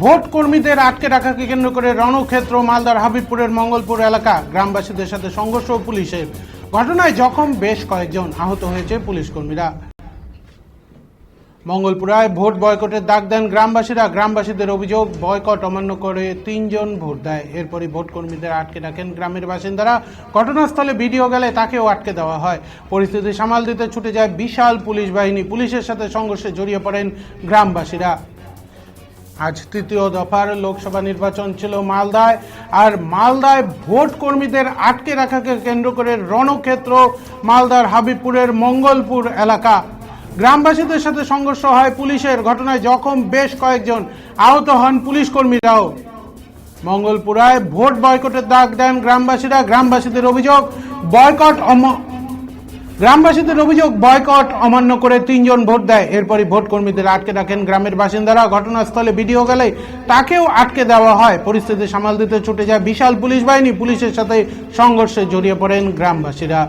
Vote কর্মীদের আটকে রাখাকে কেন্দ্র করে রণক্ষেত্র, মালদার হাবিবপুরের মঙ্গলপুর এলাকা। গ্রামবাসীদের সাথে সংঘর্ষ পুলিশের ঘটনায় জখম বেশ কয়েকজন আহত হয়েছে পুলিশ কর্মীরা। মঙ্গলপুরায় ভোট বয়কটের ডাক দেন গ্রামবাসীরা। গ্রামবাসীদের অভিযোগ, বয়কট অমান্য করে তিনজন ভোট দেয়। এরপরই ভোট কর্মীদের আটকে রাখেন গ্রামের বাসিন্দারা। ঘটনাস্থলে ভিডিও গেলে তাকেও আটকে দেওয়া হয়। পরিস্থিতি সামাল দিতে ছুটে যায় বিশাল পুলিশ বাহিনী। পুলিশের সাথে সংঘর্ষে জড়িয়ে পড়েন গ্রামবাসীরা। আজ তৃতীয় দফার লোকসভা নির্বাচন ছিল মালদায়, আর মালদায় ভোট কর্মীদের আটকে রাখাকে কেন্দ্র করে রণক্ষেত্র, মালদার হাবিবপুরের মঙ্গলপুর এলাকা। গ্রামবাসীদের সাথে সংঘর্ষ হয় পুলিশের, ঘটনায় জখম বেশ কয়েকজন। আহত হন পুলিশ কর্মীরাও। মঙ্গলপুরায় ভোট বয়কটের দাগ দেন গ্রামবাসীরা। গ্রামবাসীদের অভিযোগ, বয়কট গ্রামবাসীদের অভিযোগ, বয়কট অমান্য করে তিনজন ভোট দেয়। এরপরই ভোট কর্মীদের আটকে রাখেন গ্রামের বাসিন্দারা। ঘটনাস্থলে ভিডিও গেলে তাকেও আটকে দেওয়া হয়। পরিস্থিতি সামাল দিতে ছুটে যায় বিশাল পুলিশ বাহিনী। পুলিশের সাথে সংঘর্ষে জড়িয়ে পড়েন গ্রামবাসীরা।